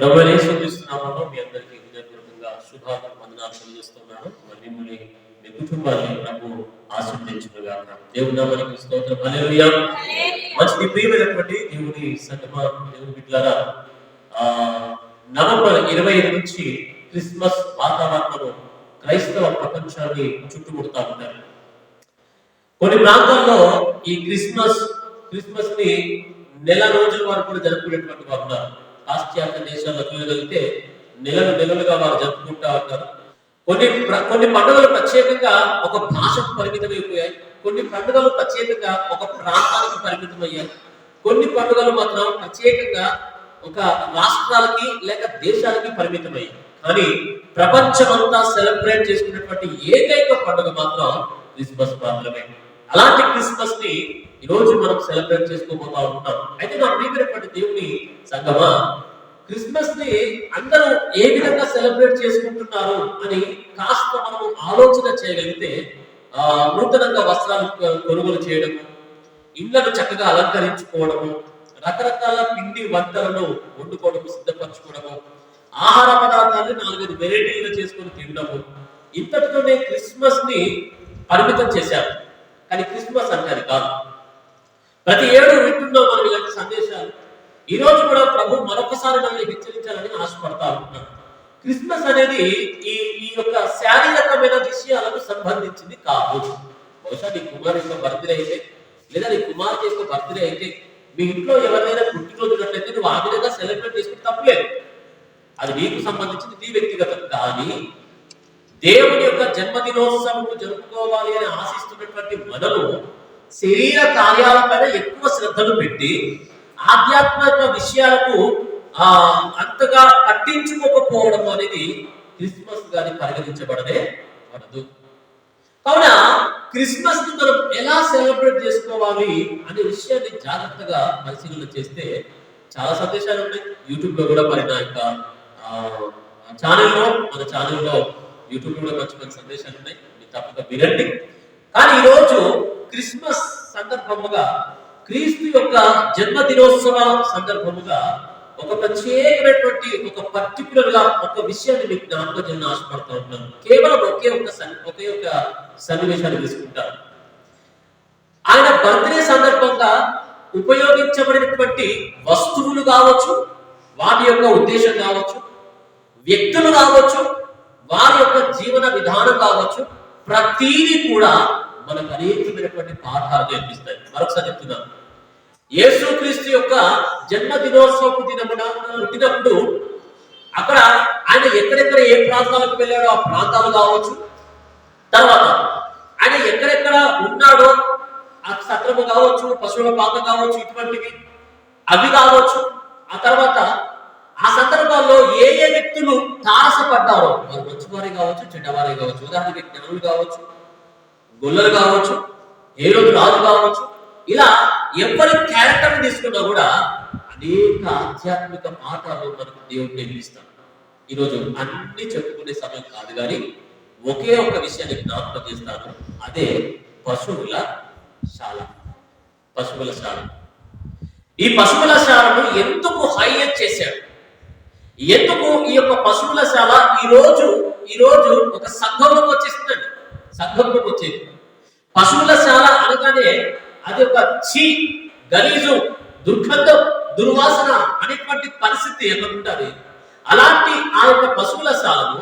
ప్రభు యేసుక్రీస్తునామంలో మీ అందరికీ హృదయపూర్వకంగా శుభాలు వందనాలు తెలియజేస్తున్నాను మరి మిమ్మల్ని మీ కుటుంబాన్ని ప్రభు ఆశీర్వదించునుగా దేవుని నామానికి స్తోత్రం. మంచి ప్రియమైనటువంటి దేవుని సంగమ ఆ నవంబర్ ఇరవై ఐదు నుంచి క్రిస్మస్ వాతావరణము క్రైస్తవ ప్రపంచాన్ని చుట్టుముడుతా ఉంటారు కొన్ని ప్రాంతాల్లో ఈ క్రిస్మస్ క్రిస్మస్ని నెల రోజుల వరకు కూడా జరుపుకునేటువంటి వారు ఉన్నారు. పాశ్చాత్య దేశాల్లో చూడగలిగితే నెలలు నెలలుగా వారు జరుపుకుంటా ఉంటారు. కొన్ని కొన్ని పండుగలు ప్రత్యేకంగా ఒక భాషకు పరిమితమైపోయాయి. కొన్ని పండుగలు ప్రత్యేకంగా ఒక ప్రాంతానికి పరిమితమయ్యాయి. కొన్ని పండుగలు మాత్రం ప్రత్యేకంగా ఒక రాష్ట్రాలకి లేక దేశాలకి పరిమితమయ్యాయి. కానీ ప్రపంచమంతా సెలబ్రేట్ చేసుకున్నటువంటి ఏకైక పండుగ మాత్రం క్రిస్మస్ మాత్రమే. అలాంటి క్రిస్మస్ని ఈ రోజు మనం సెలబ్రేట్ చేసుకోబోతా ఉంటాం. అయితే నా ప్రియమైనటువంటి దేవుని సంగమా క్రిస్మస్ని అందరూ ఏ విధంగా సెలబ్రేట్ చేసుకుంటున్నారు అని కాస్త మనం ఆలోచన చేయగలిగితే ఆ నూతనంగా వస్త్రాలు కొనుగోలు చేయడము ఇళ్ళను చక్కగా అలంకరించుకోవడము రకరకాల పిండి వంటలను వండుకోవడము సిద్ధపరచుకోవడము ఆహార పదార్థాన్ని నాలుగైదు వెరైటీలు చేసుకొని తినడము ఇంతటితోనే క్రిస్మస్ని పరిమితం చేశారు. కానీ క్రిస్మస్ అంటే అది కాదు. ప్రతి ఏడు వింటున్నాం మనం ఇలాంటి సందేశాలు. ఈ రోజు కూడా ప్రభు మరొకసారి మనల్ని హెచ్చరించాలని ఆశపడతా ఉంటున్నాను క్రిస్మస్ అనేది ఈ ఈ యొక్క శారీరకమైన విషయాలకు సంబంధించింది కాదు. బహుశా నీ కుమారు యొక్క బర్త్డే అయితే లేదా నీ కుమార్తె యొక్క బర్త్డే అయితే మీ ఇంట్లో ఎవరైనా పుట్టినరోజు నువ్వు ఆ విధంగా సెలబ్రేట్ చేసుకుంటే తప్పలేదు. అది నీకు సంబంధించింది నీ వ్యక్తిగతం. కానీ దేవుని యొక్క జన్మదినోత్సవం జరుపుకోవాలి అని ఆశిస్తున్నటువంటి మనము శరీర కార్యాలపైన ఎక్కువ శ్రద్ధను పెట్టి ఆధ్యాత్మిక విషయాలకు ఆ అంతగా పట్టించుకోకపోవడం అనేది క్రిస్మస్ గాని పరిగణించబడదే పడదు. కావున క్రిస్మస్ని మనం ఎలా సెలబ్రేట్ చేసుకోవాలి అనే విషయాన్ని జాగ్రత్తగా పరిశీలన చేస్తే చాలా సందేశాలు ఉన్నాయి యూట్యూబ్లో కూడా మరి నా యొక్క ఛానల్లో మన ఛానల్లో యూట్యూబ్ కూడా మంచి మంచి సందేశాలు ఉన్నాయి. మీరు తప్పక వినండి. కానీ ఈరోజు క్రిస్మస్ సందర్భముగా క్రీస్తు యొక్క జన్మదినోత్సవ సందర్భముగా ఒక ప్రత్యేకమైనటువంటి ఒక పర్టికులర్గా ఒక విషయాన్ని మీకు జ్ఞాపకం చేయని ఆశపడుతూ ఉన్నాను. కేవలం ఒకే ఒక సన్- ఒకే ఒక సన్నివేశాన్ని తీసుకుంటాను. ఆయన బర్త్డే సందర్భంగా ఉపయోగించబడినటువంటి వస్తువులు కావచ్చు వాటి యొక్క ఉద్దేశం కావచ్చు వ్యక్తులు కావచ్చు వారి యొక్క జీవన విధానం కావచ్చు ప్రతీది కూడా మనకు అనేకమైనటువంటి పాఠాలు నేర్పిస్తాయి. మరొకసారి చెప్తున్నాను. యేసుక్రీస్తు యొక్క జన్మదినోత్సవపు దినమున పుట్టినప్పుడు అక్కడ ఆయన ఎక్కడెక్కడ ఏ ప్రాంతాలకు వెళ్ళాడో ఆ ప్రాంతాలు కావచ్చు. తర్వాత ఆయన ఎక్కడెక్కడ ఉన్నాడో ఆ సత్రము కావచ్చు పశువుల పాత కావచ్చు ఇటువంటివి అవి కావచ్చు. ఆ తర్వాత ఆ సందర్భాల్లో ఏ ఏ వ్యక్తులు తారసపడ్డారో వారు మంచివారే కావచ్చు చెడ్డవారే కావచ్చు ఉదాహరణకి జ్ఞానులు కావచ్చు గొల్లలు కావచ్చు ఏ రోజు రాజు కావచ్చు ఇలా ఎవరి క్యారెక్టర్ తీసుకున్నా కూడా అనేక ఆధ్యాత్మిక పాఠాలు మనకు దేవుడు నేర్పిస్తాడు ఈరోజు అన్ని చెప్పుకునే సమయం కాదు కానీ ఒకే ఒక విషయాన్ని జ్ఞాపకం చేస్తాను. అదే పశువుల శాల. పశువుల శాల. ఈ పశువుల శాలను ఎందుకు హైలైట్ చేశాడు? ఎందుకు ఈ యొక్క పశువుల శాల ఈ రోజు ఈ రోజు ఒక సంఘంలోకి వచ్చేసిందండి. సంఘంలోకి వచ్చేది. పశువుల శాల అనగానే అది ఒక చీ గలీజు దుర్గంధం దుర్వాసన అనేటువంటి పరిస్థితి ఎదుర్కొంటుంది అలాంటి ఆ యొక్క పశువుల శాలను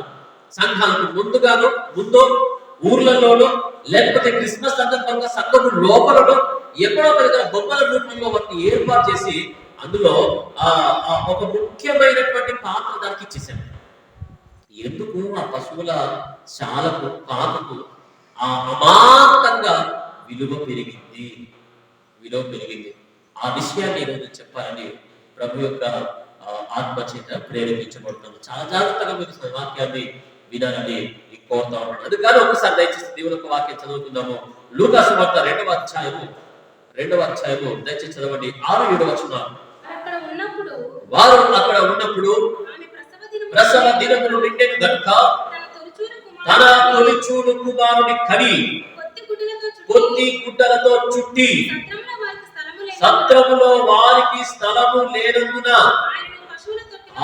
సంఘాలకు ముందుగానో ముందో ఊర్లలోనో లేకపోతే క్రిస్మస్ సందర్భంగా సంఘము లోపలలో ఎక్కడో ఒక బొమ్మల రూపంలో వాటిని ఏర్పాటు చేసి అందులో ఆ ఒక ముఖ్యమైనటువంటి పాత్ర దానికి ఇచ్చేసాడు ఎందుకు ఆ పశువుల శాలకు పాకకు ఆ అమాంతంగా విలువ పెరిగింది? విలువ పెరిగింది. ఆ విషయాన్ని ఈరోజు చెప్పాలని ప్రభు యొక్క ఆత్మచేత ప్రేరేపించబడుతుంది చాలా జాగ్రత్తగా మీరు వాక్యాన్ని వినాలని మీకు కోరుతా ఉన్నాను. అందుకని ఒకసారి దయచేసి దేవుని యొక్క వాక్యం చదువుకుందాము. లూకాసు వార్త రెండవ అధ్యాయము రెండవ అధ్యాయము దయచేసి చదవండి. ఆరు ఏడు వచ్చిన వారు అక్కడ ఉన్నప్పుడు ప్రసవ దినము ప్రసవ దినములు నిండెను గనుక తన తొలిచూలు తన కుమారుడు తొలి చూడు కుమారుని కని కొద్ది గుడ్డలతో చుట్టి సత్రములో వారికి స్థలము లేనందున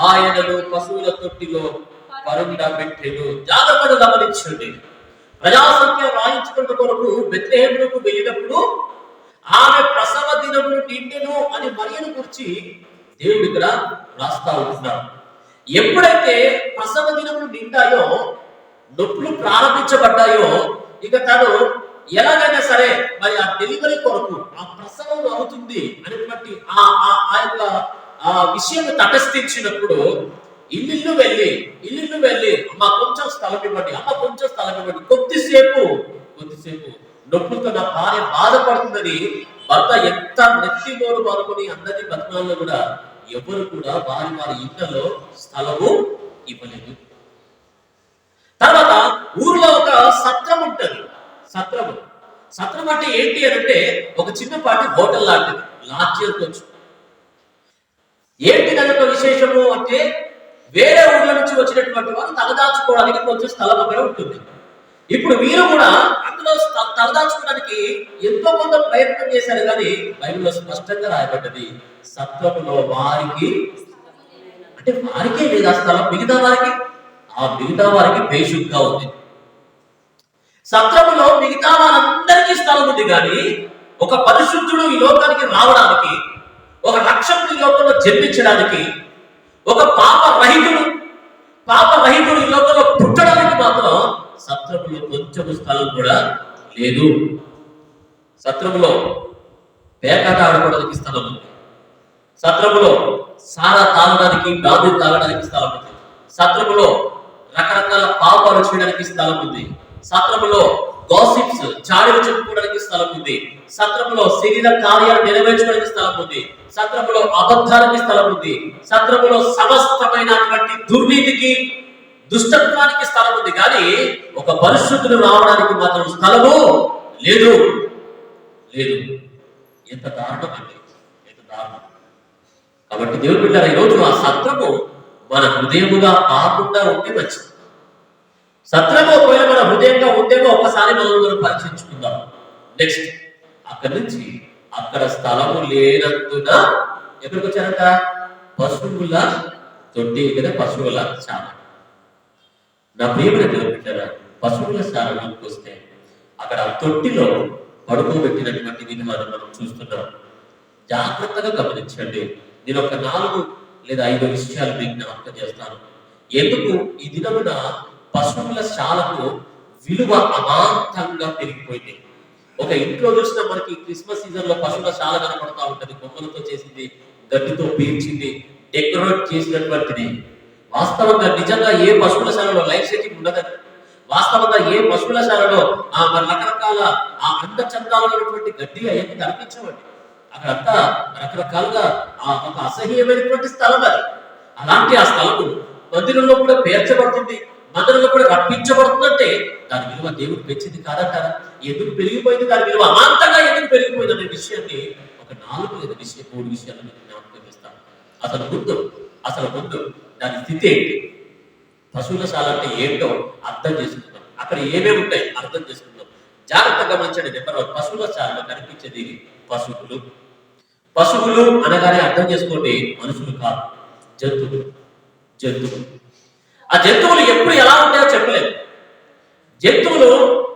ఆయనను పశువుల తొట్టిలో పరుండ పెట్టెను. జాగ్రత్తగా గమనించండి. ప్రజాసంఖ్య రాయించుకున్న కొరకు బెత్లహేములకు వెళ్ళినప్పుడు ఆమె ప్రసవ దినములు నిండెను అని మరియను గురించి దేవుడు ఇక్కడ రాస్తా ఉంటున్నాడు. ఎప్పుడైతే ప్రసవ దినములు నిండాయో నొప్పులు ప్రారంభించబడ్డాయో ఇక తను ఎలాగైనా సరే మరి ఆ డెలివరీ కొరకు ఆ ప్రసవం అవుతుంది అనేటువంటి ఆ ఆ- ఆ యొక్క ఆ విషయం తటస్థించినప్పుడు ఇల్లు వెళ్ళి ఇల్లు వెళ్ళి అమ్మ కొంచెం స్థలం ఇవ్వండి అమ్మ కొంచెం స్థలం ఇవ్వండి. కొద్దిసేపు కొద్దిసేపు నొప్పులతో నా భార్య బాధపడుతుందని భర్త ఎంత నెత్తి నోరు పాల్గొని అందరి బతకాలలో కూడా ఎవరు కూడా వారి వారి ఇళ్ళలో స్థలము ఇవ్వలేదు. తర్వాత ఊర్లో ఒక సత్రం ఉంటుంది. సత్రము. సత్రం అంటే ఏంటి అని అంటే ఒక చిన్నపాటి హోటల్ లాంటిది. లాడ్జి అనుకోవచ్చు ఏంటి కనుక విశేషము అంటే వేరే ఊర్ల నుంచి వచ్చినటువంటి వారు తలదాచుకోవడానికి కొంచెం స్థలం అక్కడ ఉంటుంది. ఇప్పుడు వీరు కూడా అందులో తలదాచుకోవడానికి ఎంతో కొంత ప్రయత్నం చేశారు కానీ బైబిల్లో స్పష్టంగా రాయబడ్డది సత్రములో వారికి అంటే వారికే లేదు ఆ స్థలం మిగతా వారికి? ఆ మిగతా వారికి పేషుగ్గా ఉంది. సత్రములో మిగతా వారందరికీ స్థలం ఉంది కానీ ఒక పరిశుద్ధుడు ఈ లోకానికి రావడానికి ఒక రక్షకుడు ఈ లోకంలో జన్మించడానికి ఒక పాప రహితుడు పాప రహితుడు ఈ లోకంలో పుట్టడానికి మాత్రం సత్రములో కొంచెం స్థలం కూడా లేదు. సత్రములో పేకాట ఆడుకోవడానికి స్థలం ఉంది. సత్రములో సారా తాగడానికి గాంధీ తాగడానికి స్థలం ఉంది. సత్రములో రకరకాల పాపాలు చేయడానికి స్థలం ఉంది. సత్రములో గాసిప్స్ చాడీలు చెప్పుకోవడానికి స్థలం ఉంది. సత్రములో శరీర కార్యాలు నెరవేర్చడానికి స్థలం ఉంది. సత్రములో అబద్ధానికి స్థలం ఉంది. సత్రములో సమస్తమైనటువంటి దుర్నీతికి దుష్టత్వానికి స్థలం ఉంది కానీ ఒక పరిస్థితులు రావడానికి మాత్రం స్థలము లేదు. లేదు. ఎంత దారుణం అండి. ఎంత దారుణం. కాబట్టి దేవుడు బిడ్డారు ఈరోజు ఆ సత్రము మన హృదయముగా కాకుండా ఉంటే మంచిది. సత్రము ఒకవేళ మన హృదయంగా ఉంటేమో ఒక్కసారి మనం మనం నెక్స్ట్ అక్కడి నుంచి అక్కడ స్థలము లేనందున ఎక్కడికి వచ్చారంట? పశువుల తొట్టి కదా పశువుల చాలా నా ప్రియమైన దేవుడు పశువుల శాలలోకి వస్తే అక్కడ తొట్టిలో పడుకోబెట్టినటువంటి విధానం మనం చూస్తున్నాం. జాగ్రత్తగా గమనించండి. నేను ఒక నాలుగు లేదా ఐదు విషయాలు మీకు జ్ఞాపకం చేస్తాను. ఎందుకు? ఈ దినమున పశువుల శాలకు విలువ అమాంతంగా పెరిగిపోయింది. ఒక ఇంట్లో చూసిన మనకి క్రిస్మస్ సీజన్లో పశువుల శాల కనపడతా ఉంటది. కొమ్మలతో చేసింది గడ్డితో పీల్చింది డెకరేట్ చేసినటువంటిది. వాస్తవంగా నిజంగా ఏ పశువుల శాలలో లైఫ్ సెట్టింగ్ ఉండదని వాస్తవంగా ఏ పశువుల శాలలో ఆ మరి రకరకాల ఆ అంత చందాలైనటువంటి గడ్డి అవన్నీ కనిపించవండి. అక్కడంతా రకరకాలుగా ఆ ఒక అసహ్యమైనటువంటి స్థలం అది. అలాంటి ఆ స్థలము మందిరంలో కూడా పేర్చబడుతుంది మందిరంలో కూడా రప్పించబడుతుందంటే దాని విలువ దేవుడు పెంచింది కాదంటారా? ఎందుకు పెరిగిపోయింది? దాని విలువ అమాంతంగా ఎందుకు పెరిగిపోయింది అనే విషయాన్ని ఒక నాలుగు లేదా విషయం మూడు విషయాలు మీకు జ్ఞాపకం చేస్తాను. అసలు ముందు అసలు ముందు దాని స్థితి ఏంటి? పశువుల శాల అంటే ఏంటో అర్థం చేసుకుందాం. అక్కడ ఏమేమి ఉంటాయి? అర్థం చేసుకుందాం. జాగ్రత్తగా గమనించండి నెంబర్ వన్ పశువుల శాలలో కనిపించేది పశువులు. పశువులు అనగానే అర్థం చేసుకోండి మనుషులు కాదు జంతువులు జంతువులు. ఆ జంతువులు ఎప్పుడు ఎలా ఉంటాయో చెప్పలేదు జంతువులు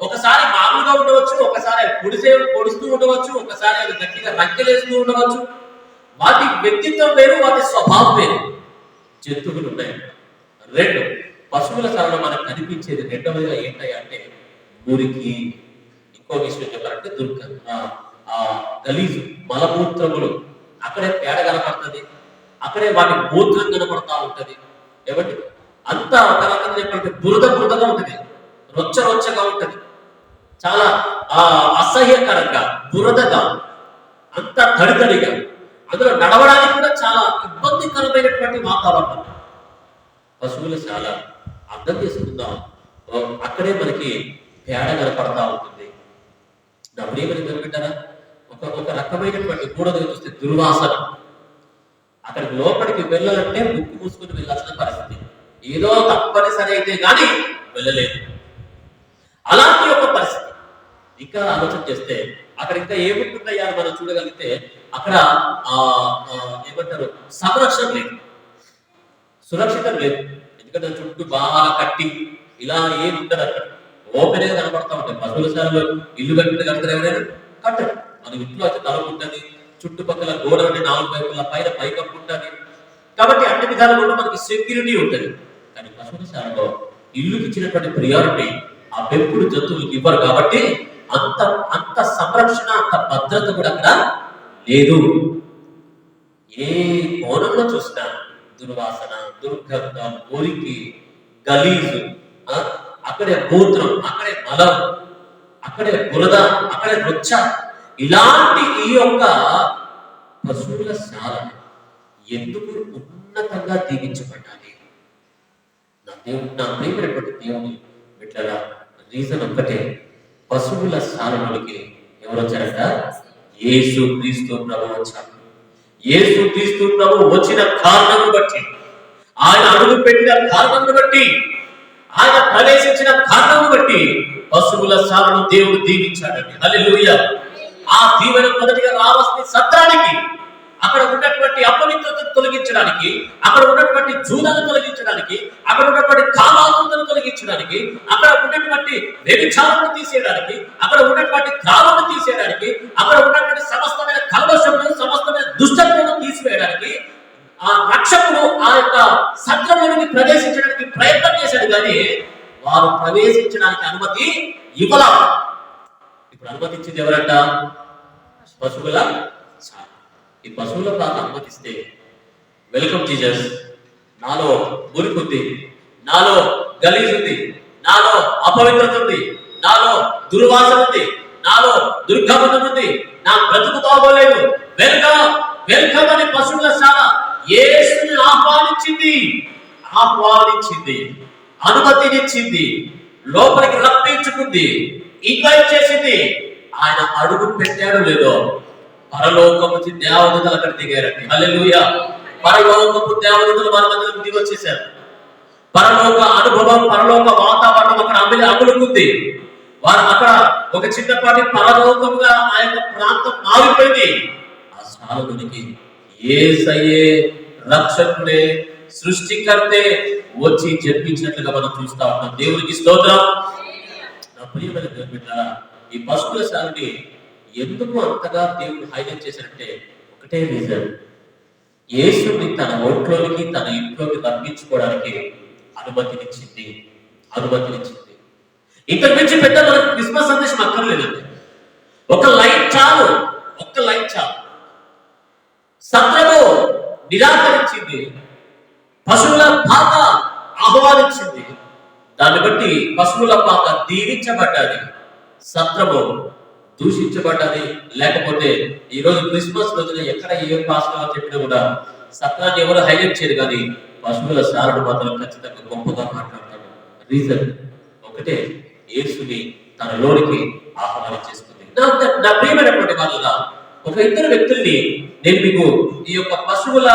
ఒకసారి మామూలుగా ఉండవచ్చు ఒకసారి పొడిసే పొడుస్తూ ఉండవచ్చు ఒకసారి అవి గట్టిగా రంకెలేస్తూ ఉండవచ్చు. వాటి వ్యక్తిత్వం వేరు వాటి స్వభావం వేరు. జంతువులు ఉన్నాయి రెండు పశువుల సరళ మనకు కనిపించేది రెండవదిగా ఏంటయ్యా అంటే మురికి. ఇంకో విషయం చెప్పాలంటే దుర్గ ఆ- గలీజు మలమూత్రములు అక్కడే పేడ కనపడుతుంది. అక్కడే వాటి మూత్రం కనపడతా ఉంటది. ఏమంటే అంతా ఒక రకంగా చెప్పాలంటే బురద బురదగా ఉంటది. రొచ్చ రొచ్చగా ఉంటది. చాలా ఆ అసహ్యకరంగా బురదగా అంత తడితడిగా అందులో నడవడానికి కూడా చాలా ఇబ్బందికరమైనటువంటి వాతావరణం. పశువులు చాలా అర్థం చేసుకుందాం. అక్కడే మనకి పేడ కనపడతా ఉంటుంది. నా కనిపెట్టారా? ఒక ఒక రకమైనటువంటి కూడదని చూస్తే దుర్వాసన. అక్కడికి లోపలికి వెళ్ళాలంటే ముక్కు మూసుకొని వెళ్ళాల్సిన పరిస్థితి. ఏదో తప్పనిసరి అయితే కానీ వెళ్ళలేదు. అలాంటి ఒక పరిస్థితి. ఇంకా ఆలోచన చేస్తే అక్కడ ఇంకా ఏముంటుందయ్యా మనం చూడగలిగితే అక్కడ ఆ ఏమంటారు? సంరక్షణ లేదు. సురక్షితం లేదు. ఎందుకంటే చుట్టూ బాగా కట్టి ఇలా ఏం ఉండదు అక్కడ. ఓపెన్గా కనపడతా ఉంటాయి. పశువుల శాలలో ఇల్లు కట్టిన కడతారు ఎవరైనా. కట్టరు. మన ఇంట్లో అయితే తలుపు ఉంటుంది చుట్టుపక్కల గోడ ఉంటే నాలుగు వైపుల పైన పైకప్పు ఉంటుంది. కాబట్టి అన్ని విధాలు కూడా మనకి సెక్యూరిటీ ఉంటుంది. కానీ పశువుల శాలలో ఇల్లుకి ఇచ్చినటువంటి ప్రియారిటీ ఆ పెంపుడు జంతువులకు ఇవ్వరు కాబట్టి అంత అంత సంరక్షణ అంత భద్రత కూడా అక్కడ లేదు. ఏ కోణంలో చూసినా దుర్వాసన దుర్గంధం మురికి గలీజు అక్కడే గోత్రం అక్కడే మలం అక్కడే బురద అక్కడే రొచ్చ ఇలాంటి ఈ యొక్క పశువుల శాల ఎందుకు ఉన్నతంగా దీవించబడాలి నా దేవుడు నా ప్రేమైనటువంటి దేవుని బిడ్డల రీజన్ ఒక్కటే పశువుల శాలలోకి ఎవరు వచ్చారంట యేసు క్రీస్తు ప్రభు వచ్చాడు యేసు క్రీస్తు ప్రభు వచ్చిన కారణం బట్టి ఆయన అడుగు పెట్టిన కారణం బట్టి ఆయన ప్రవేశించిన కారణం బట్టి పశువుల శాలను దేవుడు దీవించాడండి. హల్లెలూయా. ఆ దీవెన మొదటిగా రావాల్సిన సత్రానికి అక్కడ ఉన్నటువంటి అపవిత్రతను తొలగించడానికి అక్కడ ఉన్నటువంటి జూదను తొలగించడానికి అక్కడ ఉన్నటువంటి కామాతులను తొలగించడానికి అక్కడ ఉన్నటువంటి వ్యభిచారాలను తీసేయడానికి అక్కడ ఉన్నటువంటి క్రాలను తీసేయడానికి అక్కడ ఉన్నటువంటి సమస్తమైన కల్వశములను సమస్తమైన దుష్టత్వం తీసివేయడానికి ఆ రక్షకుడు ఆ యొక్క సత్రంలోనికి ప్రవేశించడానికి ప్రయత్నం చేశాడు. కానీ వారు ప్రవేశించడానికి అనుమతి ఇవ్వలా. ఇప్పుడు అనుమతించింది ఎవరంట? పశువుల? ఈ పశువుల పాక అనుమతిస్తే వెల్కమ్ జీజస్ నాలో మురికి ఉంది నాలో గలీజ్ ఉంది నాలో అపవిత్రత ఉంది నాలో దుర్వాసన ఉంది నాలో దుర్గమనం ఉంది నా బ్రతుకు బాగోలేదు. వెల్కమ్ వెల్కమ్ అని పశువుల శాల యేసుని ఆహ్వానించింది. ఆహ్వానించింది. అనుమతినిచ్చింది. లోపలికి రప్పించుకుంది. ఇన్వైట్ చేసింది. ఆయన అడుగు పెట్టాడు లేదో పరలోకము నుంచి దేవదూతలు అక్కడ దిగారండి. హల్లెలూయా. పరలోకపు దేవదూతలు మన మధ్యలో దిగి వచ్చేసారు పరలోక అనుభవం పరలోక వాతావరణం అక్కడ అమలు అమలుకుంది వారు అక్కడ ఒక చిన్నపాటి పరలోకముగా ఆ యొక్క ప్రాంతం మారిపోయింది. ఆ స్థానంలోనికి ఏసయ్యే రక్షకుడే సృష్టికర్తే వచ్చి జన్మించినట్లుగా మనం చూస్తా ఉంటాం దేవునికి స్తోత్రం. నా ప్రియమైన దేవుని బిడ్డలారా, ఈ పశువుల శాలని ఎందుకు అంతగా దేవుడు హైలైట్ చేశారంటే ఒకటే రీజన్. యేసుని తన ఒంట్లోనికి తన ఇంట్లోకి తప్పించుకోవడానికి అనుమతినిచ్చింది. అనుమతినిచ్చింది. ఇంతకు మించి పెద్ద మనకు క్రిస్మస్ సందేశం అక్కర్లేదండి. ఒక లైట్ చాలు ఒక్క లైట్ చాలు. సత్రము నిరాకరించింది. పశువుల పాత ఆహ్వానించింది. దాన్ని బట్టి పశువుల పాత దీవించబడ్డది. సత్రము దూషించబడ్డది లేకపోతే ఈ రోజు క్రిస్మస్ రోజున ఎక్కడ ఏ పాస్టర్ చెప్పినా కూడా సత్రాన్ని ఎవరు హైలైట్ చేయరు కానీ పశువుల సారుడు మాత్రం ఖచ్చితంగా గొప్పగా మాట్లాడతాడు. రీజన్ ఒకటే యేసుని తన లోనికి ఆహ్వానం చేసుకుంది నా- నా- నా ప్రియమైనటువంటి వాళ్ళ ఒక ఇద్దరు వ్యక్తుల్ని నేను మీకు ఈ యొక్క పశువుల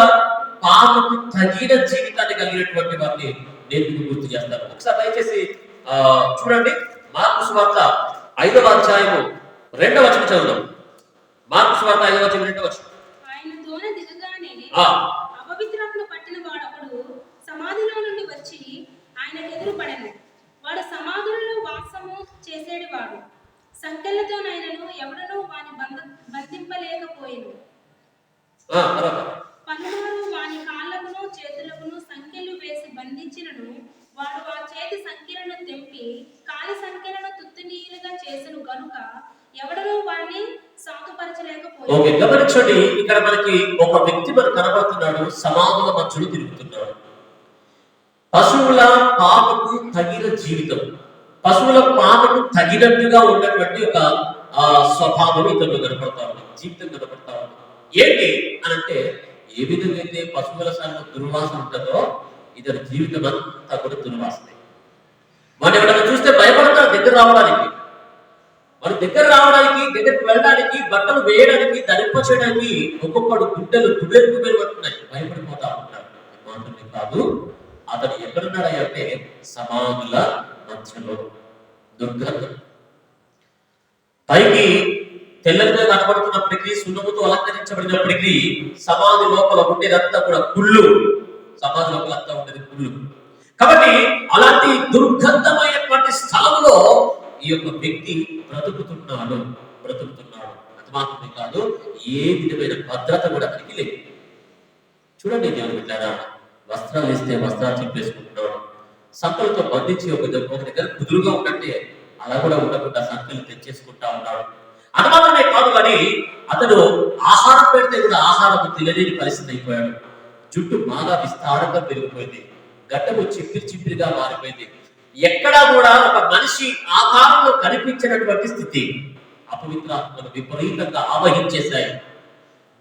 పాపకు తగిన జీవితాన్ని కలిగినటువంటి వారిని నేను మీకు గుర్తు చేస్తాను. ఒకసారి దయచేసి ఆ, చూడండి. మార్పు స్వార్త ఐదవ అధ్యాయము రెండవ వచనం చదువుదాం. మార్పు స్వార్త ఐదవ అధ్యాయం రెండవ వచనం. ఆయన దోణ దిగగానే. అపవిత్రాత్మ పట్టిన వాడొకడు సమాధిలో నుండి వచ్చి ఆయనకు ఎదురు పడెను వాడు సమాధులలో వాసము చేసేడు వాడు సంఖ్యలతోనైనను ఎవడనూ వాని బంధ బంధింపలేకపోయేను. పలుమారు వాని కాళ్ళకును చేతులకును సంఖ్యలు వేసి బంధించినను వాడు ఆ చేతి సంఖ్యలను తెంపి కాలి సంఖ్యలను తుత్తునీరుగా చేసెను గనుక ఎవడనూ వాడిని సాధుపరచలేకపోయాడు. ఓకే గమనించండి ఇక్కడ మనకి ఒక వ్యక్తి మనకు కనబడుతున్నాడు సమాధుల మధ్యలో తిరుగుతున్నాడు. పశువుల పాపకు తగిన జీవితం. పశువుల పాపకు తగినట్టుగా ఉన్నటువంటి ఒక ఆ, స్వభావం ఇతరులు కనపడతా ఉంది జీవితం కనపడతా ఉంది. ఏంటి అని అంటే ఏ విధంగా అయితే పశువుల సార్లు దుర్వాసన ఉంటుందో ఇతని జీవితం అంతా కూడా దుర్వాసనే. మనం ఎవరైనా చూస్తే భయపడతారు దగ్గర రావడానికి. వాడు దగ్గర రావడానికి దగ్గరికి వెళ్ళడానికి బట్టలు వేయడానికి ధరింప చేయడానికి ఒక్కొక్కడు గుడ్డలు కుబేరు పెరుగుతున్నాయి పడుతున్నాయి. భయపడిపోతా ఉంటారు. మాత్రమే కాదు. అతను ఎక్కడున్నాడు అంటే సమాధుల మధ్యలో దుర్గంధం. పైకి తెల్లగా కనబడుతున్నప్పటికీ సున్నముతో అలంకరించబడినప్పటికీ సమాధి లోపల ఉండేదంతా కూడా కుళ్ళు. సమాజంలో అంతా ఉండేది కుళ్ళు. కాబట్టి అలాంటి దుర్గంధమైనటువంటి స్థలంలో ఈ యొక్క వ్యక్తి బ్రతుకుతున్నాడు బ్రతుకుతున్నాడు. అది మాత్రమే కాదు ఏ విధమైన భద్రత కూడా అతనికి లేదు. చూడండి దేవుని బిడ్డారా వస్త్రాలు ఇస్తే వస్త్రాలు చింపేసుకుంటున్నాడు. సంకలతో బంధించి ఒక దగ్గర ఒక దగ్గర కుదురుగా ఉన్నట్టే అలా కూడా ఉండకుండా సంకలు తెచ్చేసుకుంటా ఉన్నాడు. అది మాత్రమే కాదు కానీ అతడు ఆహారం పెడితే కూడా ఆహారం తెలియని పరిస్థితి అయిపోయాడు. జుట్టు బాగా విస్తారంగా పెరిగిపోయింది. గడ్డము చిప్పిరి చిప్పిరిగా మారిపోయింది. ఎక్కడా కూడా ఒక మనిషి ఆకారంలో కనిపించినటువంటి స్థితి అపవిత్రాత్మలు విపరీతంగా ఆవహించేశాయి.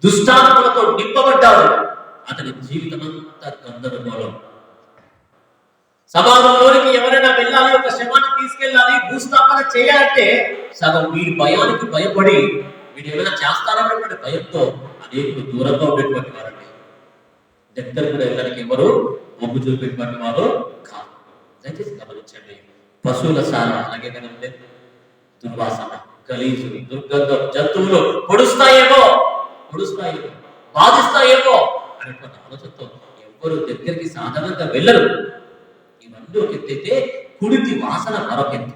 దుష్టాత్మలతో నింపబడ్డాడు. అతని జీవితం అంతా గందరగోళం. సమాజంలోనికి ఎవరైనా వెళ్ళాలి ఒక శవాన్ని తీసుకెళ్ళాలి భూస్థాపన చేయాలంటే సగం వీడి భయానికి భయపడి వీడు ఏమైనా చేస్తారన్నటువంటి భయంతో అనేకులు దూరంగా ఉండేటువంటి వారండి. దగ్గర కూడా వెళ్ళడానికి ఎవరు? మొగ్గు చూపేటువంటి వారు కాదు. దయచేసి గమనించండి. పశువుల సార అలాగే కదా దుర్వాసన గలీజు దుర్గంధం జంతువులు పొడుస్తాయేమో? పొడుస్తాయేమో? బాధిస్తాయేమో? అనేటువంటి ఆలోచనతో ఎవ్వరు దగ్గరికి సాధారణంగా వెళ్ళరు. ఇవన్నీ ఒక అయితే కుడితి వాసన మరొక ఎత్తు.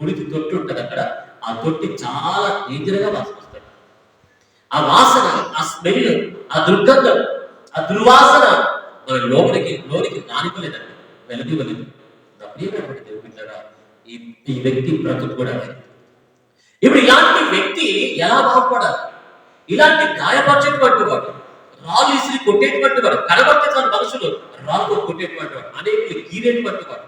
కుడితి తొట్టి ఉంటుంది అక్కడ. ఆ తొట్టి చాలా డేంజర్గా వాసన వస్తాయి ఆ వాసన ఆ స్మెల్ ఆ దుర్గంధం ఆ దుర్వాసన మన లోపలికి లోనికి రానివ్వలేదండి. వెలనివ్వలేదు నా ప్రియమైనటువంటి ఈ ఈ వ్యక్తి బ్రతుకు కూడా ఇప్పుడు ఇలాంటి వ్యక్తి ఎలా బాగుపడాలి? ఇలాంటి గాయపరచేటువంటి వాడు రాళ్ళు ఇసిరి కొట్టేటువంటి వాడు కనబడితే తన మనుషులు రాళ్ళతో కొట్టేటువంటి వాడు అనేకులు గీరేటువంటి వాడు.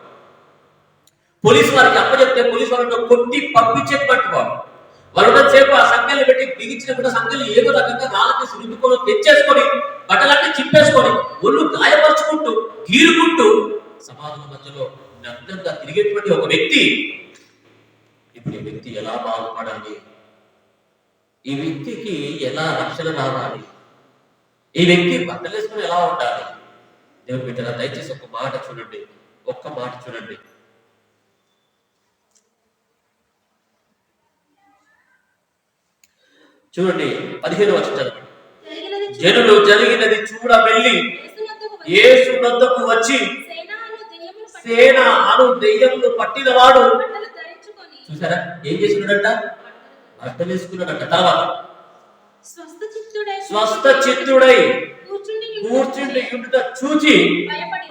పోలీసు వారికి అప్పచెప్తే పోలీసు వారితో కొట్టి పంపించేటువంటి వాడు. వాళ్ళు సేపు ఆ సంఖ్యలు పెట్టి బిగించిన కూడా సంఖ్యలు ఏదో రకంగా రాళ్ళకి రుద్దుకొని తెచ్చేసుకొని బట్టలన్నీ చింపేసుకొని ఒళ్ళు గాయపరుచుకుంటూ గీరుకుంటూ సమాజం మధ్యలో నగ్నంగా తిరిగేటువంటి ఒక వ్యక్తి. ఇప్పుడు ఈ వ్యక్తి ఎలా బాగుపడాలి? ఈ వ్యక్తికి ఎలా రక్షణ రావాలి? ఈ వ్యక్తి బట్టలు వేసుకుని ఎలా ఉండాలి? దేవుని బిడ్డల దయచేసి ఒక మాట చూడండి. ఒక్క మాట చూడండి. చూడండి పదిహేను వచ్చిన చూసి జనులు జరిగినది చూడ వెళ్ళి వద్దకు వచ్చి సేన అను దెయ్యములు పట్టినవాడు. చూసారా? ఏం చేసినాడంట బట్టలు వేసుకున్నాడంట. తర్వాత స్వస్థ చిత్తుడై కూర్చుండి చూచి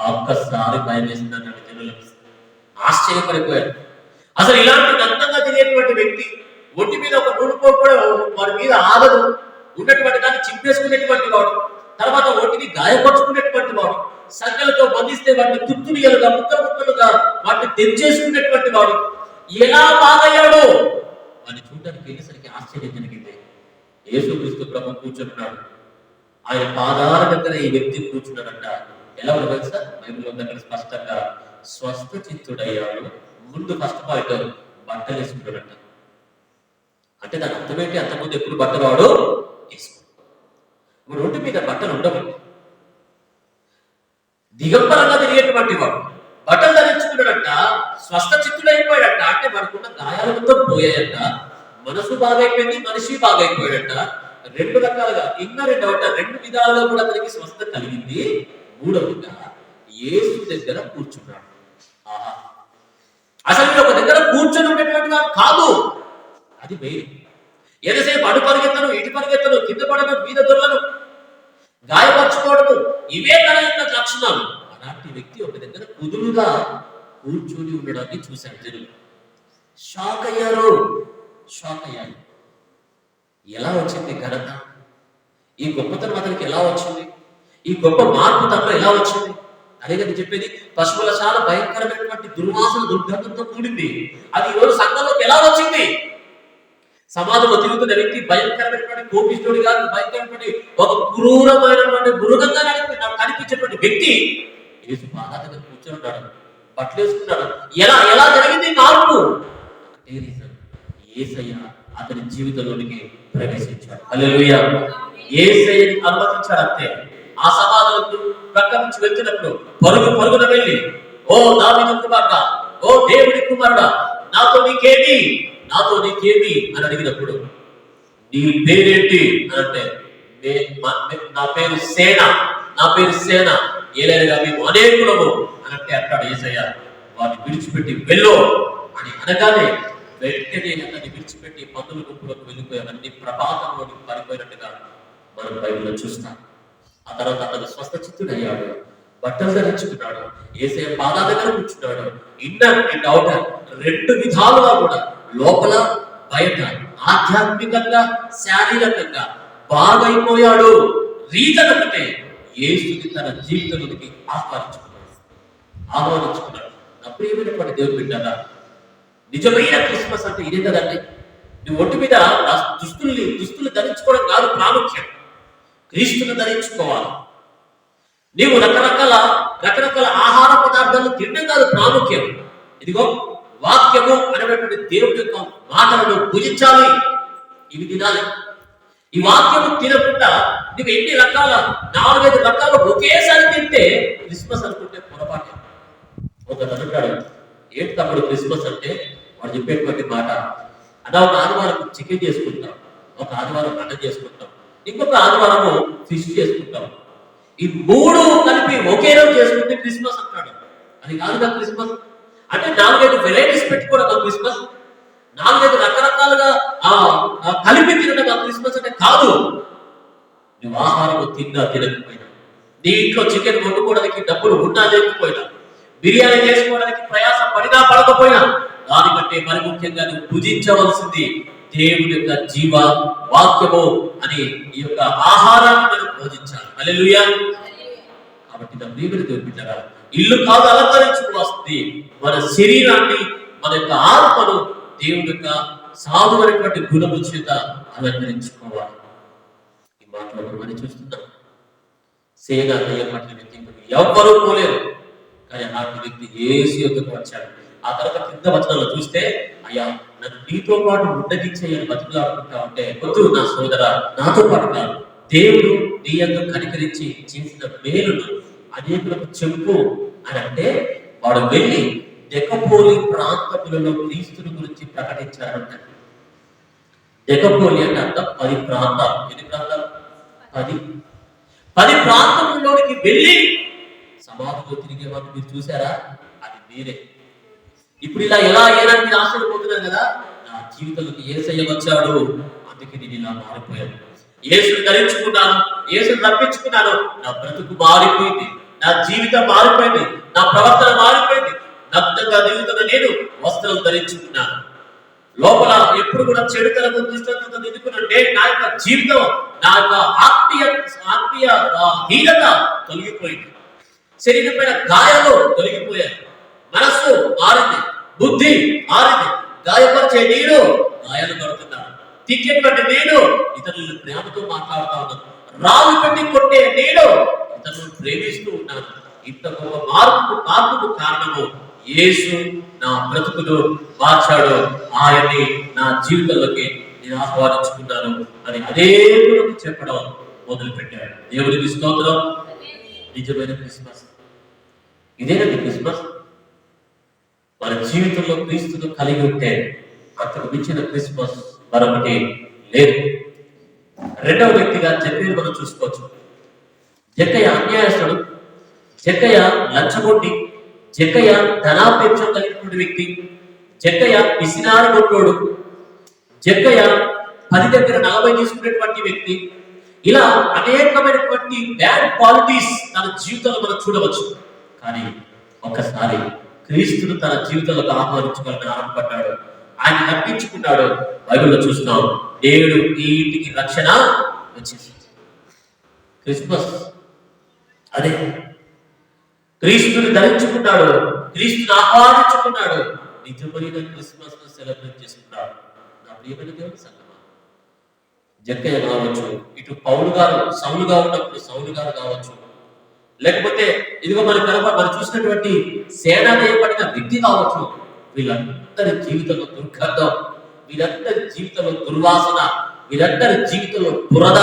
ఒక్కసారి భయం వేసిందంటే జనులు ఆశ్చర్యపడిపోయాడు. అసలు ఇలాంటి నగ్నంగా తిరిగేటువంటి వ్యక్తి ఒంటి మీద ఒక నూనె కూడా వారి మీద ఆగదు ఉన్నటువంటి దాన్ని చింపేసుకునేటువంటి వాడు తర్వాత ఒంటిని గాయపరుచుకునేటువంటి వాడు సంఖ్యలతో బంధిస్తే వాటిని తుత్తునియలుగా ముక్కలు ముక్కలుగా వాటిని తెంచేసుకునేటువంటి వాడు ఎలా బాగయ్యాడో అని చూడడానికి వెళ్ళేసరికి ఆశ్చర్యం జరిగింది యేసుక్రీస్తు ప్రభు కూర్చున్నాడు ఆయన పాదాల దగ్గర ఈ వ్యక్తి కూర్చున్నాడంట. ఎలా ఉండదు తెలుసా బైబిల్లో ఉంది స్పష్టంగా స్వస్థ చిత్తుడయ్యాడు ముందు ఫస్ట్ పాయింట్ బట్టలు వేసుకున్నాడంట అంటే దాని అర్థమేంటి అంతకుముందు ఎప్పుడు బట్టలు వాడు వేసుకున్నాడు రోడ్డు ఒంటి మీద బట్టలు ఉండవు. దిగంబరంగా తిరిగేటువంటి వాడు బట్టలు ధరించుకున్నాడట స్వస్థ చిత్తుడైపోయాడట అంటే మనకున్న గాయాలు మొత్తం మనసు బాగైపోయింది మనిషి బాగైపోయాడట. రెండు రకాలుగా ఇంకా రెండు ఒకట రెండు విధాలుగా కూడా అతనికి స్వస్థ కలిగింది. మూడవగా ఏసు దగ్గర కూర్చున్నాడు. ఆహా. అసలు ఒక దగ్గర కూర్చొని ఉండేటువంటి కాదు. అది మెయిన్. ఎంతసేపు అడు పరిగెత్తను ఇటు పరిగెత్తను కింద పడను మీద దొరలను. గాయపరచుకోవడము. ఇవే తన యొక్క లక్షణాలు. అలాంటి వ్యక్తి ఒక దగ్గర కుదురుగా కూర్చొని ఉండడాన్ని చూశాడు జనులు. షాక్ అయ్యారు. షాక్ అయ్యారు. ఎలా వచ్చింది ఘనత? ఈ గొప్పతనం అతనికి ఎలా వచ్చింది? ఈ గొప్ప మార్పు తనలో ఎలా వచ్చింది? అదే కదా చెప్పేది పశువుల చాలా భయంకరమైనటువంటి దుర్వాసన దుర్గంధంతో కూడింది. అది ఈరోజు సంఘంలోకి ఎలా వచ్చింది? సమాజంలో తిరుగుతున్న వ్యక్తి భయంకరమైనటువంటి కోపిష్ఠుడు కాదు భయంకరమైనటువంటి ఒక క్రూరమైనటువంటి మృగంగా నడిపి- నాకు కనిపించేటువంటి వ్యక్తి యేసు పాదాల దగ్గర కూర్చొని ఉన్నాడు. బట్టలు వేసుకున్నాడు. ఎలా ఎలా జరిగింది నాకు మార్పు ఏసయ్య అతని జీవితంలోనికి ప్రవేశించాడు. హల్లెలూయా. ఏసయ్యని అనుమతించాడు అంతే. ఆ సమాధులకు ప్రక్క నుంచి వెళ్తున్నప్పుడు పరుగు పరుగున వెళ్ళి ఓ దావిద కుమారుడా ఓ దేవుడి కుమారుడా నాతో నీకేమి నాతో నీకేమి అని అడిగినప్పుడు నీ పేరేంటి అని అంటే నా పేరు సేన నా పేరు సేన ఏలైనగా మేము అనేకులము అని అంటే అంటాడు ఏసయ్య. వారిని విడిచిపెట్టి వెళ్ళు అని అనగానే వెంటనే అతన్ని విడిచిపెట్టి పందుల గుంపులకు వెళ్ళిపోయావన్నీ ప్రభాతంలోకి పడిపోయినట్టుగా మనం బైబిల్లో చూస్తాం. ఆ తర్వాత అతను స్వస్థ చిత్తుడయ్యాడు బట్టలు ధరించుకున్నాడు ఏసే పాదాల దగ్గర కూర్చున్నాడు ఇన్నర్ అండ్ అవుటర్ రెండు విధాలుగా కూడా లోపల బయట ఆధ్యాత్మికంగా శారీరకంగా బాగైపోయాడు. రీజన్ ఒకటే యేసుని తన జీవితంలోకి ఆహ్వానించుకున్నాడు. ఆహ్వానించుకున్నాడు. నా ప్రియమైనటువంటి దేవుడు బిడ్డగా నిజమైన క్రిస్మస్ అంటే ఇదే కదండి. నువ్వు ఒంటి మీద దుస్తుల్ని దుస్తులు ధరించుకోవడం కాదు ప్రాముఖ్యం. క్రీస్తుని ధరించుకోవాలి. నీవు రకరకాల రకరకాల ఆహార పదార్థాలు తినడం కాదు ప్రాముఖ్యం. ఇదిగో వాక్యము అనేటువంటి దేవుడి యొక్క మాటలను పూజించాలి. ఇవి తినాలి. ఈ వాక్యము తినకుండా నువ్వు ఎన్ని రకాల నాలుగైదు రకాలు ఒకేసారి తింటే క్రిస్మస్ అనుకుంటే పొరపాటు. ఒక అంటాడు ఏంటి తమ్ముడు క్రిస్మస్ అంటే? వాడు చెప్పేటువంటి మాట అలా ఒక ఆదివారం చికెన్ చేసుకుంటాం ఒక ఆదివారం మటన్ చేసుకుంటాం ఇంకొక ఆదివారము ఫిష్ చేసుకుంటాం. ఈ మూడు కలిపి ఒకే రోజు చేసుకుంటే క్రిస్మస్ అంటాడు. అది కాదు క్రిస్మస్? అంటే నాలుగైదు వెరైటీస్ పెట్టుకోవడం ఆ క్రిస్మస్ నాలుగైదు రకరకాలుగా ఆ కలిపి తినడం ఆ క్రిస్మస్ అంటే కాదు. నువ్వు ఆహారం తిన్నా తినకపోయినా. నీ ఇంట్లో చికెన్ వండుకోవడానికి డబ్బులు ఉన్నా లేకపోయినా. బిర్యానీ చేసుకోవడానికి ప్రయాసం పడినా పడకపోయినా. దానికంటే మరి ముఖ్యంగా నువ్వు పూజించవలసింది దేవుడి యొక్క జీవ వాక్యము అని ఈ యొక్క ఆహారాన్ని మనం భోజించాలి. హల్లెలూయా. కాబట్టి నా దేవుడి ఇల్లు కాదు అలంకరించుకోవాల్సింది. మన శరీరాన్ని మన యొక్క ఆత్మను దేవుడి యొక్క సాధువైనటువంటి గుణము చేత అలంకరించుకోవాలి. ఈ మాటలు మనం చూస్తున్నాం. సేన దయ్యం వ్యక్తి ఎవ్వరూ పోలేరు. కానీ అలాంటి వ్యక్తి ఏసు యొక్కకు వచ్చాడు. ఆ తర్వాత కింద వచనంలో చూస్తే అయ్యా నన్ను నీతో పాటు ఉండగించేయని బతుకులాడుకుంటా ఉంటే వద్దు నా సోదర నాతో పాటు కాదు. దేవుడు నీ యొక్క కనికరించి చేసిన మేలును అనేకులకు చెప్పు అని అంటే వాడు వెళ్ళి డెకపోలి ప్రాంతములలో క్రీస్తుని గురించి ప్రకటించారంట డెకపోలి అంటే అర్థం పది ప్రాంతాలు. ఎన్ని ప్రాంతాలు? పది. పది ప్రాంతంలోనికి వెళ్ళి సమాధిలో తిరిగే వాళ్ళు మీరు చూసారా అది మీరే. ఇప్పుడు ఇలా ఎలా అయ్యారని మీరు ఆశ్చర్యపోతున్నారు కదా? నా జీవితంలోకి ఏసయ్య వచ్చాడు. అందుకే నేను ఇలా మారిపోయాను. యేసుని ధరించుకున్నాను. యేసుని తప్పించుకున్నాను నా బ్రతుకు మారిపోయింది. నా జీవితం మారిపోయింది. నా ప్రవర్తన మారిపోయింది. నగ్నంగా దిగుతున్న నేను వస్త్రం ధరించుకున్నాను. లోపల ఎప్పుడు కూడా చెడుతలకు దుష్టతతో నా యొక్క జీవితం నా యొక్క ఆత్మీయ ఆత్మీయ హీనత తొలగిపోయింది. శరీరమైన గాయాలు తొలగిపోయాయి. మనస్సు ఆరింది బుద్ధి ఆరింది గాయపరిచే నేను గాయాలు పడుతున్నాను. తిక్కేటువంటి నేను ఇతరులను ప్రేమతో మాట్లాడుతా ఉన్నాను. రాళ్ళు పెట్టి కొట్టే నేను ఇతరులను ప్రేమిస్తూ ఉన్నాను. ఇంత గొప్ప మార్పుకు మార్పుకు కారణము యేసు నా బ్రతుకులో మార్చాడో ఆయన్ని నా జీవితంలోకి నేను ఆహ్వానించుకున్నాను అని అనేకులకు చెప్పడం మొదలు పెట్టాడు దేవుడికి స్తోత్రం. నిజమైన క్రిస్మస్. ఇదేనండి క్రిస్మస్? మన జీవితంలో క్రీస్తును కలిగి ఉంటే అంతకు మించిన క్రిస్మస్ మరొకటి లేదు. రెండవ వ్యక్తిగా జక్కయ్య మనం చూసుకోవచ్చు. జక్కయ్య అన్యాయస్తుడు. జక్కయ్య లంచగొట్టి జక్కయ్య ధనాపేక్ష కలిగినటువంటి వ్యక్తి జక్కయ్య పిసినారు కొట్టోడు జక్కయ్య పది దగ్గర నలభై తీసుకునేటువంటి వ్యక్తి ఇలా అనేకమైనటువంటి బ్యాడ్ క్వాలిటీస్ తన జీవితంలో మనం చూడవచ్చు. కానీ ఒక్కసారి క్రీస్తును తన జీవితంలో ఆహ్వానించుకోవాలని ఆరంభపడ్డాడు ఆయన తప్పించుకున్నాడు బైబిల్లో చూస్తున్నాం దేవుడు ఈ ఇంటికి రక్షణ వచ్చేసింది. క్రిస్మస్ అదే క్రీస్తుని ధరించుకున్నాడు క్రీస్తుని ఆహ్వానించుకున్నాడు. నిజమైన క్రిస్మస్ను సెలబ్రేట్ చేసుకున్నాడు. నా ప్రియమైన దేవుని సంగమా జక్కయ్య కావచ్చు ఇటు పౌలు గారు సౌలుగా ఉన్నప్పుడు సౌలు గారు కావచ్చు లేకపోతే ఇదిగో మన కనుక మనం చూసినటువంటి సేన వేయబడిన వ్యక్తి కావచ్చు వీళ్ళందరి జీవితంలో దుర్గంధం వీరందరి జీవితంలో దుర్వాసన వీరందరి జీవితంలో బురద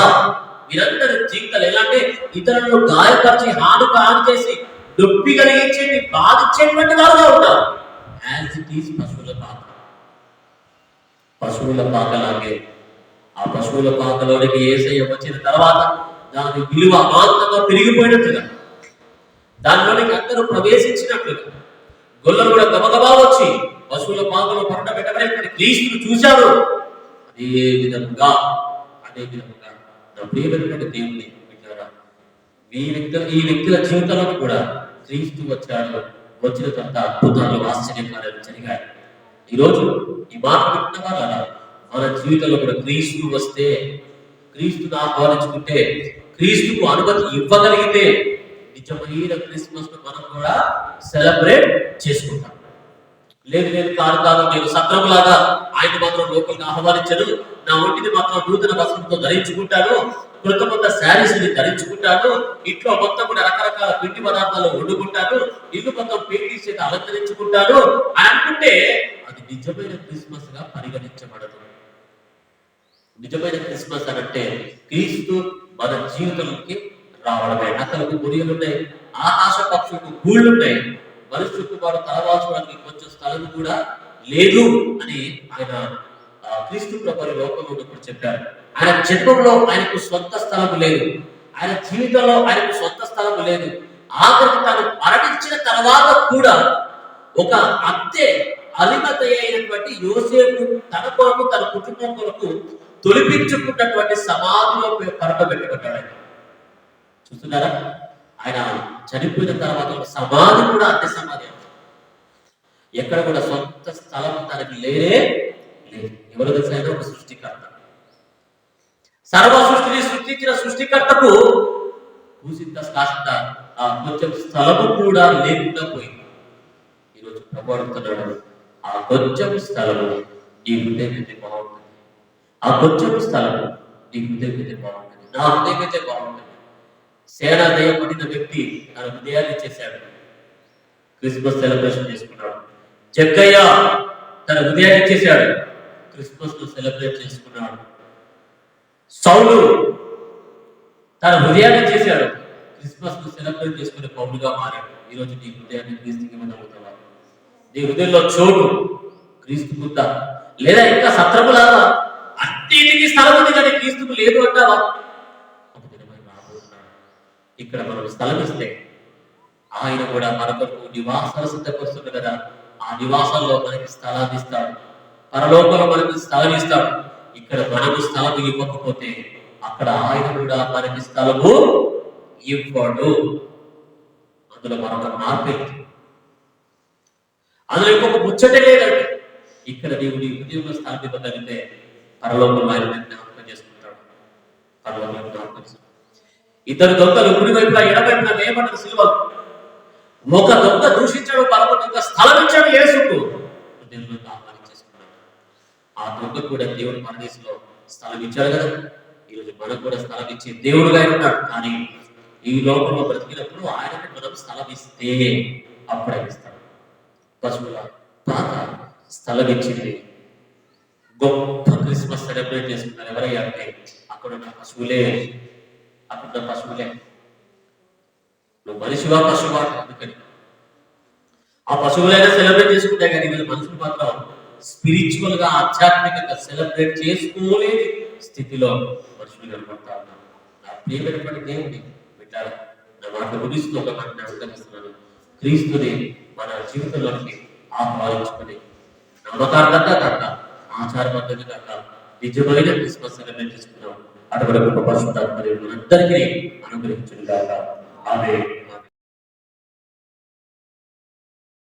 వీరందరి జీవితాలు ఎలా అంటే ఇతరులను గాయపరిచి హాని హాని చేసి నొప్పి కలిగించేటి బాధించేటువంటి వారుగా ఉంటారు. యాజ్ ఇట్ ఈస్ పశువుల పాక. పశువుల పాకలాగే ఆ పశువుల పాకలోనికి ఏసయ్య వచ్చిన తర్వాత దాని విలువ అమాంతంగా పెరిగిపోయినట్టుగా దానిలోనికి అందరూ ప్రవేశించినట్లుగా గొల్లలు కూడా గబగబా వచ్చి పశువుల పాకలో పంట పెట్టబడి క్రీస్తును చూశారు? అదే విధముగా అదే విధముగా నా ప్రియమైనటువంటి దేవుని ఈ వ్యక్తి ఈ వ్యక్తుల జీవితంలో కూడా క్రీస్తు వచ్చాడు. వచ్చిన తర్వాత అద్భుతాలు ఆశ్చర్యకార్యాలు జరిగాయి. ఈరోజు ఈ మాట పెట్టిన వాళ్ళ మన జీవితంలో కూడా క్రీస్తు వస్తే క్రీస్తుని ఆహ్వానించుకుంటే క్రీస్తుకు అనుమతి ఇవ్వగలిగితే నిజమైన క్రిస్మస్ మనం కూడా సెలబ్రేట్ చేసుకుంటాం. లేదు లేదు కాదు కాదు నేను సత్రం లాగా ఆయన మాత్రం లోపలికి ఆహ్వానించను. నా ఒంటిని మాత్రం నూతన వస్త్రంతో ధరించుకుంటాను. కొత్త కొత్త శారీస్ని ధరించుకుంటాను ఇంట్లో మొత్తం కూడా రకరకాల పిండి పదార్థాలు వండుకుంటాను ఇల్లు మొత్తం పెయింట్ చేత అలంకరించుకుంటాను అనుకుంటే అది నిజమైన క్రిస్మస్గా పరిగణించబడదు. నిజమైన క్రిస్మస్ అనంటే అంటే క్రీస్తు మన జీవితంలోకి రావడమే. నకలకు గురియలు ఉన్నాయి ఆకాశ పక్షులకు గూళ్ళు ఉన్నాయి మనుషులకు వారు తలవాల్చడానికి కొంచెం స్థలం కూడా లేదు అని ఆయన క్రీస్తు ప్రభు లోకంలో ఉన్నప్పుడు చెప్పారు. ఆయన జన్మంలో ఆయనకు సొంత స్థలం లేదు. ఆయన జీవితంలో ఆయనకు సొంత స్థలం లేదు. ఆఖరికి తాను మరణించిన తర్వాత కూడా ఒక అత్తే అలిమత అయినటువంటి యోసేపు తన కొరకు తన కుటుంబం కొరకు తొలిపించుకున్నటువంటి సమాధిలో పరపబెట్టుకుంటాడు చూస్తున్నారా? ఆయన చనిపోయిన తర్వాత ఒక సమాధి కూడా అద్దె సమాధి ఎక్కడ కూడా సొంత స్థలం తనకి లేనే లేదు. ఎవరు తెలిసిన ఒక సృష్టికర్త. సర్వ సృష్టిని సృష్టించిన సృష్టికర్తకు కూసింత కాస్త ఆ కొంచెం స్థలము కూడా లేకుండా పోయింది ఈరోజు ప్రభు అడుగుతున్నాడు ఆ కొంచెం స్థలము ఈ హృదయం అయితే బాగుంటుంది. ఆ కొంచెం స్థలము నీ హృదయం అయితే బాగుంటుంది. నా హృదయం అయితే బాగుంటుంది. సేనా దయపడిన వ్యక్తి తన హృదయాన్ని చేశాడు. క్రిస్మస్ సెలబ్రేషన్ చేసుకున్నాడు. జగ్గయ్య తన హృదయాన్ని చేశాడు. క్రిస్మస్ను సెలబ్రేట్ చేసుకున్నాడు. సౌలు తన హృదయాన్ని చేశాడు. క్రిస్మస్ను సెలబ్రేట్ చేసుకునే పౌరులుగా మారాడు. రోజు నీ హృదయాన్ని క్రీస్తుకి ఇవ్వగలుగుతావా నీ హృదయంలో చోటు క్రీస్తు గుద్ద లేదా ఇంకా సత్రములాగా అన్నిటికీ స్థలం ఉంది కానీ క్రీస్తుకు లేదు అంటావా? ఇక్కడ మనం స్థలం ఇస్తే ఆయన కూడా మన కొరకు నివాసాలు సిద్ధపరుస్తుంది కదా. ఆ నివాసాల్లో మనకి స్థలాన్ని ఇస్తాడు. పరలోకంలో మనకి స్థలం ఇస్తాడు. ఇక్కడ మనకు స్థలం ఇవ్వకపోతే అక్కడ ఆయన కూడా మనకి స్థలము ఇవ్వడు. అందులో మరొక మార్పు అందులో ఇంకొక ముచ్చటే లేదండి. ఇక్కడ నీవు నీ హృదయంలో స్థలం ఇవ్వగలిగితే ఆయన జ్ఞాపకం చేసుకుంటాడు. పరలోకం జ్ఞాపకం ఇద్దరు దొంగలు కుడి వైపున ఎడవైపున వేయబడిన సిలువ ఒక దొంగ దూషించాడు మరొక దొంగ స్థలం ఇచ్చాడు యేసుకు. హృదయంలోకి ఆ దొంగ కూడా దేవుడు పరదేశంలో స్థలం ఇచ్చాడు కదా. ఈరోజు మనకు కూడా స్థలం ఇచ్చే దేవుడుగా ఉన్నాడు. కానీ ఈ లోకంలో బ్రతికినప్పుడు ఆయనకు మనం స్థలం ఇస్తే అప్పుడే ఇస్తాడు పశువుల తాత స్థలం ఇచ్చింది. గొప్ప క్రిస్మస్ సెలబ్రేట్ చేసుకున్నారు. ఎవరయ్యా అంటే అక్కడ ఉన్న పశువులే. అక్కడ పశువులే. నువ్వు మనిషివా పశువా? అందుకని. ఆ పశువులైనా సెలబ్రేట్ చేసుకుంటే కానీ వీళ్ళు మనుషులు మాత్రం స్పిరిచువల్గా ఆధ్యాత్మికంగా సెలబ్రేట్ చేసుకోలేని స్థితిలో మనుషులు కనబడతా ఉన్నారు. నా ప్రియమైనటువంటి దేవుని బిడ్డారా నా మాట గురించి ఒక మాట నమస్కరిస్తున్నాను క్రీస్తుని మన జీవితంలోకి ఆహ్వానించుకుని నమ్మకార్థంగా కాక ఆచారబద్ధంగా కాక నిజమైన క్రిస్మస్ సెలబ్రేట్ చేసుకున్నాం అటువంటి గొప్ప పరిస్థితి దేవుడు మనందరికీ అనుగ్రహించుగాక ఆమె